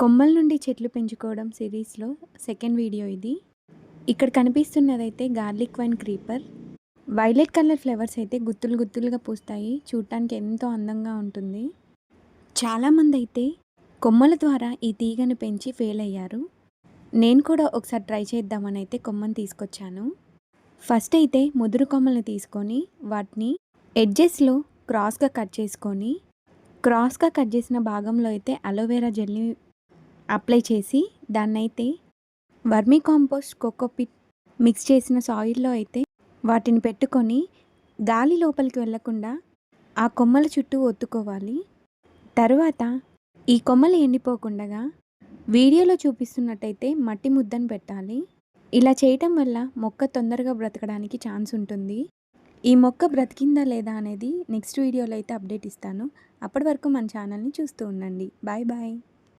కొమ్మల నుండి చెట్లు పెంచుకోవడం సిరీస్లో సెకండ్ వీడియో ఇది. ఇక్కడ కనిపిస్తున్నదైతే garlic vine creeper. Violet colour flowers అయితే గుత్తులు గుత్తులుగా పూస్తాయి. చూడటానికి ఎంతో అందంగా ఉంటుంది. చాలామంది అయితే కొమ్మల ద్వారా ఈ తీగను పెంచి ఫెయిల్ అయ్యారు. నేను కూడా ఒకసారి ట్రై చేద్దామని అయితే కొమ్మని తీసుకొచ్చాను. ఫస్ట్ అయితే ముదురు కొమ్మల్ని తీసుకొని వాటిని ఎడ్జెస్లో క్రాస్గా కట్ చేసుకొని క్రాస్గా కట్ చేసిన భాగంలో అయితే అలోవెరా జెల్ని అప్లై చేసి దాన్నైతే వర్మీ కాంపోస్ట్ కోకోపిట్ మిక్స్ చేసిన సాయిల్లో అయితే వాటిని పెట్టుకొని గాలి లోపలికి వెళ్ళకుండా ఆ కొమ్మల చుట్టూ ఒత్తుకోవాలి. తరువాత ఈ కొమ్మలు ఎండిపోకుండా వీడియోలో చూపిస్తున్నట్టయితే మట్టి ముద్దను పెట్టాలి. ఇలా చేయటం వల్ల మొక్క తొందరగా బ్రతకడానికి ఛాన్స్ ఉంటుంది. ఈ మొక్క బ్రతికిందా లేదా అనేది నెక్స్ట్ వీడియోలో అయితే అప్డేట్ ఇస్తాను. అప్పటి వరకు మన ఛానల్ని చూస్తూ ఉండండి. Bye bye.